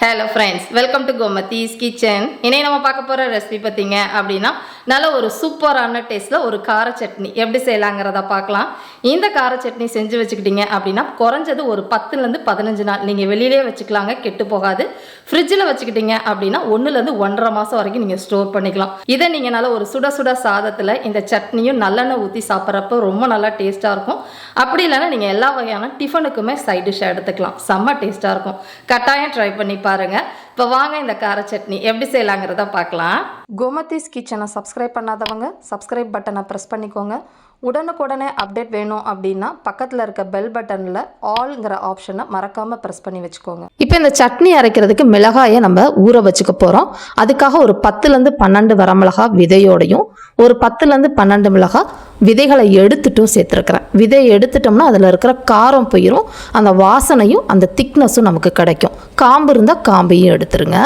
Hello friends welcome to Gomathi's kitchen இன்னைக்கு நம்ம பார்க்க போகிற ரெசிபி பார்த்தீங்க அப்படின்னா நல்ல ஒரு சூப்பரான டேஸ்ட்டில் ஒரு கார சட்னி. எப்படி செய்யலாங்கிறத பார்க்கலாம். இந்த கார சட்னி செஞ்சு வச்சுக்கிட்டீங்க அப்படின்னா குறைஞ்சது ஒரு பத்துலேருந்து பதினஞ்சு நாள். நீங்கள் வெளியிலே வச்சுக்கலாங்க கெட்டு போகாது. ஃப்ரிட்ஜில் வச்சுக்கிட்டீங்க அப்படின்னா ஒன்றுலேருந்து ஒன்றரை மாதம் வரைக்கும் நீங்கள் ஸ்டோர் பண்ணிக்கலாம். இதை நீங்கள் நல்ல ஒரு சுட சுட சாதத்தில் இந்த சட்னியும் நல்லெண்ணெய் ஊற்றி சாப்பிட்றப்ப ரொம்ப நல்லா டேஸ்ட்டாக இருக்கும். அப்படி இல்லைன்னா நீங்கள் எல்லா வகையான டிஃபனுக்குமே சைட் டிஷ்ஷாக எடுத்துக்கலாம். செம்ம டேஸ்ட்டாக இருக்கும். கட்டாயம் ட்ரை பண்ணி பாருங்கள் இப்போ வாங்க இந்த கார சட்னி. எப்படி செய்யலாங்கிறத பார்க்கலாம் கோமதிஸ் கிச்சனை சப்ஸ்கிரைப் பண்ணாதவங்க சப்ஸ்கிரைப் பட்டனை ப்ரெஸ் பண்ணிக்கோங்க. உடனுக்குடனே அப்டேட் வேணும் அப்படின்னா பக்கத்தில் இருக்க பெல் பட்டனில் ஆல்ங்கிற ஆப்ஷனை மறக்காமல் ப்ரெஸ் பண்ணி வச்சுக்கோங்க. இப்போ இந்த சட்னி அரைக்கிறதுக்கு மிளகாயை நம்ம ஊற வச்சுக்க போகிறோம் அதுக்காக ஒரு பத்துலேருந்து பன்னெண்டு வரமிளகா விதையோடையும் ஒரு பத்துலேருந்து பன்னெண்டு மிளகாய் விதைகளை எடுத்துட்டும் சேர்த்துருக்குறேன். விதை எடுத்துட்டோம்னா அதில் இருக்கிற காரம் போயிடும் அந்த வாசனையும் அந்த திக்னஸும் நமக்கு கிடைக்கும். காம்பு இருந்தால் காம்பையும் எடுத்துருங்க.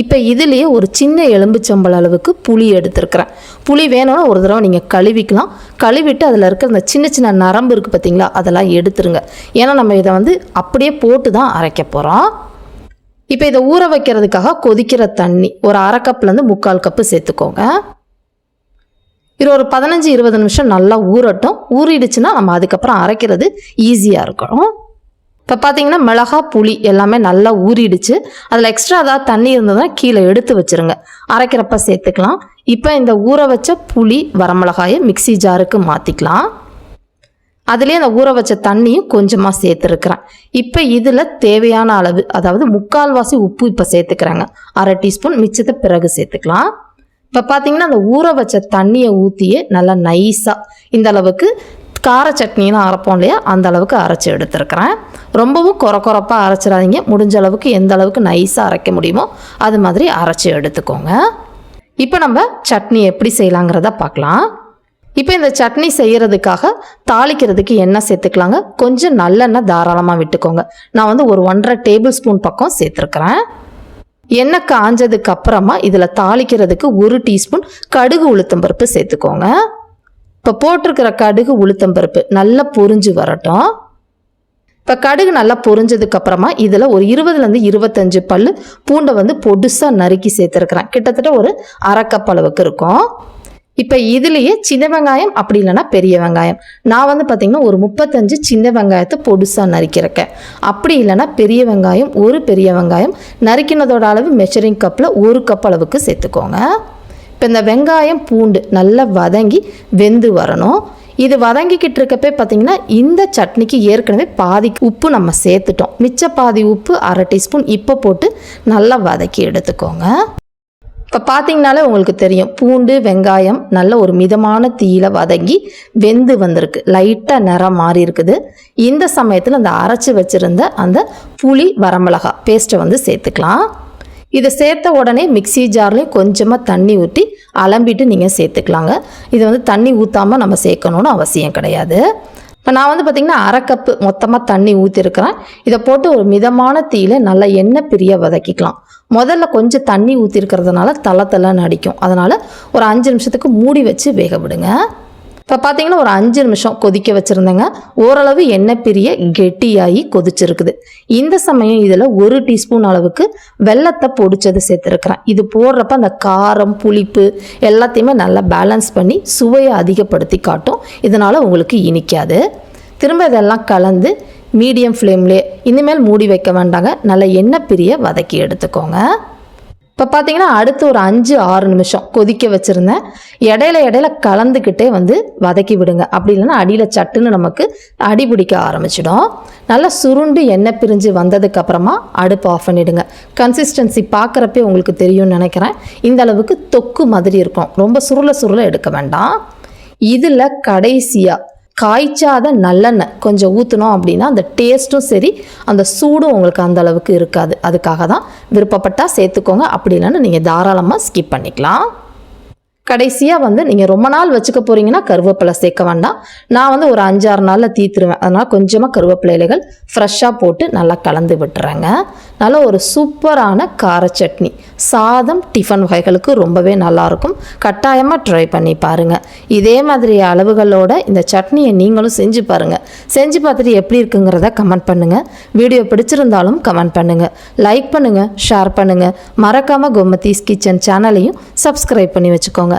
இப்போ இதுலேயே ஒரு சின்ன எலும்புச்சம்பள அளவுக்கு புளி எடுத்துருக்குறேன். புளி வேணும்னா ஒரு தடவை நீங்கள் கழுவிக்கலாம். கழுவிட்டு அதில் இருக்கிற அந்த சின்ன சின்ன நரம்பு இருக்குது பார்த்தீங்களா அதெல்லாம் எடுத்துருங்க. ஏன்னா நம்ம இதை வந்து அப்படியே போட்டு தான் அரைக்க போகிறோம் இப்போ இதை ஊற வைக்கிறதுக்காக கொதிக்கிற தண்ணி ஒரு அரை கப்லேருந்து முக்கால் கப்பு சேர்த்துக்கோங்க. இது ஒரு பதினஞ்சு இருபது நிமிஷம் நல்லா ஊறட்டும். ஊறிடுச்சுன்னா நம்ம அதுக்கப்புறம் அரைக்கிறது ஈஸியாக இருக்கும். இப்போ பார்த்தீங்கன்னா மிளகா புளி எல்லாமே நல்லா ஊறிடுச்சு. அதில் எக்ஸ்ட்ரா ஏதாவது தண்ணி இருந்ததுன்னா கீழே எடுத்து வச்சிருங்க. அரைக்கிறப்ப சேர்த்துக்கலாம். இப்போ இந்த ஊற வச்ச புளி வரமிளகாயை மிக்ஸி ஜாருக்கு மாற்றிக்கலாம் அதுலேயே அந்த ஊற வச்ச தண்ணியும் கொஞ்சமாக சேர்த்துருக்குறேன். இப்போ இதில் தேவையான அளவு அதாவது முக்கால்வாசி உப்பு இப்போ சேர்த்துக்கிறாங்க. அரை டீஸ்பூன் மிச்சத்தை பிறகு சேர்த்துக்கலாம். இப்போ பார்த்தீங்கன்னா அந்த ஊற வச்ச தண்ணியை ஊற்றியே நல்லா நைஸாக இந்த அளவுக்கு கார சட்னின்னு அரைப்போம் இல்லையா அந்த அளவுக்கு அரைச்சி எடுத்துருக்கிறேன். ரொம்பவும் குறை குறைப்பாக அரைச்சிடாதீங்க. முடிஞ்ச அளவுக்கு எந்த அளவுக்கு நைஸாக அரைக்க முடியுமோ அது மாதிரி அரைச்சி எடுத்துக்கோங்க. இப்போ நம்ம சட்னி எப்படி செய்யலாங்கிறத பார்க்கலாம் இப்போ இந்த சட்னி செய்கிறதுக்காக தாளிக்கிறதுக்கு எண்ணெய் சேர்த்துக்கலாங்க. கொஞ்சம் நல்லெண்ணெய் தாராளமாக விட்டுக்கோங்க. நான் வந்து ஒரு ஒன்றரை டேபிள் ஸ்பூன் பக்கம் சேர்த்துருக்குறேன். எண்ணெய் காஞ்சதுக்கு அப்புறமா இதில் தாளிக்கிறதுக்கு ஒரு டீஸ்பூன் கடுகு உளுத்தம்பருப்பு சேர்த்துக்கோங்க. இப்போ போட்டிருக்கிற கடுகு உளுத்தம்பருப்பு நல்லா பொரிஞ்சு வரட்டும். இப்போ கடுகு நல்லா பொரிஞ்சதுக்கு அப்புறமா இதில் ஒரு இருபதுலேருந்து இருபத்தஞ்சு பல் பூண்டை வந்து பொடுசாக நறுக்கி சேர்த்துருக்குறேன். கிட்டத்தட்ட ஒரு அரைக்கப்பளவுக்கு அளவுக்கு இருக்கும். இப்போ இதுலேயே சின்ன வெங்காயம் அப்படி இல்லைன்னா பெரிய வெங்காயம். நான் வந்து பார்த்திங்கன்னா ஒரு முப்பத்தஞ்சு சின்ன வெங்காயத்தை பொடுசாக நறுக்கியிருக்கேன். அப்படி இல்லைன்னா பெரிய வெங்காயம் ஒரு பெரிய வெங்காயம் நறுக்கினதோட அளவு மெஷரிங் கப்பில் ஒரு கப் அளவுக்கு சேர்த்துக்கோங்க. இப்போ இந்த வெங்காயம் பூண்டு நல்லா வதங்கி வெந்து வரணும். இது வதங்கிக்கிட்டு இருக்கப்பே பார்த்தீங்கன்னா இந்த சட்னிக்கு ஏற்கனவே பாதி உப்பு நம்ம சேர்த்துட்டோம். மிச்ச பாதி உப்பு அரை டீஸ்பூன் இப்போ போட்டு நல்லா வதக்கி எடுத்துக்கோங்க. இப்போ பார்த்தீங்கனாலே உங்களுக்கு தெரியும். பூண்டு வெங்காயம் நல்ல ஒரு மிதமான தீயில வதங்கி வெந்து வந்திருக்கு. லைட்டாக நிறம் மாறி இருக்குது. இந்த சமயத்தில் அந்த அரைச்சி வச்சுருந்த அந்த புளி வரமிளகா பேஸ்ட்டை வந்து சேர்த்துக்கலாம். இதை சேர்த்த உடனே மிக்ஸி ஜார்லேயும் கொஞ்சமாக தண்ணி ஊற்றி அலம்பிட்டு நீங்கள் சேர்த்துக்கலாங்க. இது வந்து தண்ணி ஊற்றாமல் நம்ம சேர்க்கணுன்னு அவசியம் கிடையாது. இப்போ நான் வந்து பார்த்திங்கன்னா அரை கப்பு மொத்தமாக தண்ணி ஊற்றிருக்கிறேன் இதை போட்டு ஒரு மிதமான தீயில நல்லா எண்ணெய் பிரிய வதக்கிக்கலாம். முதல்ல கொஞ்சம் தண்ணி ஊற்றிருக்கிறதுனால தலை தலைன்னு அடிக்கும். அதனால் ஒரு அஞ்சு நிமிஷத்துக்கு மூடி வச்சு வேக விடுங்க. இப்போ பார்த்தீங்கன்னா ஒரு அஞ்சு நிமிஷம் கொதிக்க வச்சுருந்தேங்க. ஓரளவு எண்ணெய் பிரிய கெட்டியாகி கொதிச்சிருக்குது. இந்த சமயம் இதில் ஒரு டீஸ்பூன் அளவுக்கு வெள்ளத்தை பொடிச்சது சேர்த்துருக்குறேன். இது போடுறப்ப அந்த காரம் புளிப்பு எல்லாத்தையுமே நல்லா பேலன்ஸ் பண்ணி சுவையை அதிகப்படுத்தி காட்டும். இதனால் உங்களுக்கு இனிக்காது. திரும்ப இதெல்லாம் கலந்து மீடியம் ஃப்ளேம்லேயே இனிமேல் மூடி வைக்க வேண்டாங்க. நல்ல எண்ணெய் பிரிய வதக்கி எடுத்துக்கோங்க. இப்போ பார்த்தீங்கன்னா அடுத்து ஒரு அஞ்சு ஆறு நிமிஷம் கொதிக்க வச்சுருந்தேன் இடையில இடையில கலந்துக்கிட்டே வந்து வதக்கி விடுங்க. அப்படி இல்லைன்னா அடியில் சட்டுன்னு நமக்கு அடி பிடிக்க ஆரம்பிச்சிடும். நல்லா சுருண்டு எண்ணெய் பிரிஞ்சு வந்ததுக்கப்புறமா அடுப்பு ஆஃப் பண்ணிவிடுங்க கன்சிஸ்டன்சி பார்க்குறப்பே உங்களுக்கு தெரியும்னு நினைக்கிறேன். இந்த அளவுக்கு தொக்கு மாதிரி இருக்கும். ரொம்ப சுருள சுருள எடுக்க வேண்டாம். இதில் கடைசியாக காய்ச்சாத நல்லெண்ணெய் கொஞ்சம் ஊற்றினோம் அப்படின்னா அந்த டேஸ்ட்டும் சரி அந்த சூடும் உங்களுக்கு அந்த அளவுக்கு இருக்காது. அதுக்காக தான் விருப்பப்பட்டால் சேர்த்துக்கோங்க. அப்படி இல்லைன்னா நீங்கள் தாராளமாக ஸ்கிப் பண்ணிக்கலாம். கடைசியாக வந்து நீங்கள் ரொம்ப நாள் வச்சுக்க போகிறீங்கன்னா கருவேப்பிலை சேர்க்க வேண்டாம். நான் வந்து ஒரு அஞ்சாறு நாளில் தீத்துருவேன். அதனால் கொஞ்சமாக கருவேப்பிலை இலைகள் ஃப்ரெஷ்ஷாக போட்டு நல்லா கலந்து விட்டுறேங்க. நல்ல ஒரு சூப்பரான கார சட்னி. சாதம் டிஃபன் வகைகளுக்கு ரொம்பவே நல்லாயிருக்கும் கட்டாயமாக ட்ரை பண்ணி பாருங்கள் இதே மாதிரி அளவுகளோட இந்த சட்னியை நீங்களும் செஞ்சு பாருங்கள் செஞ்சு பார்த்துட்டு எப்படி இருக்குங்கிறத கமெண்ட் பண்ணுங்கள் வீடியோ பிடிச்சிருந்தாலும் கமெண்ட் பண்ணுங்கள் லைக் பண்ணுங்கள் ஷேர் பண்ணுங்கள் மறக்காமல் கோமதீஸ் கிச்சன் சேனலையும் சப்ஸ்கிரைப் பண்ணி வச்சுக்கோங்க.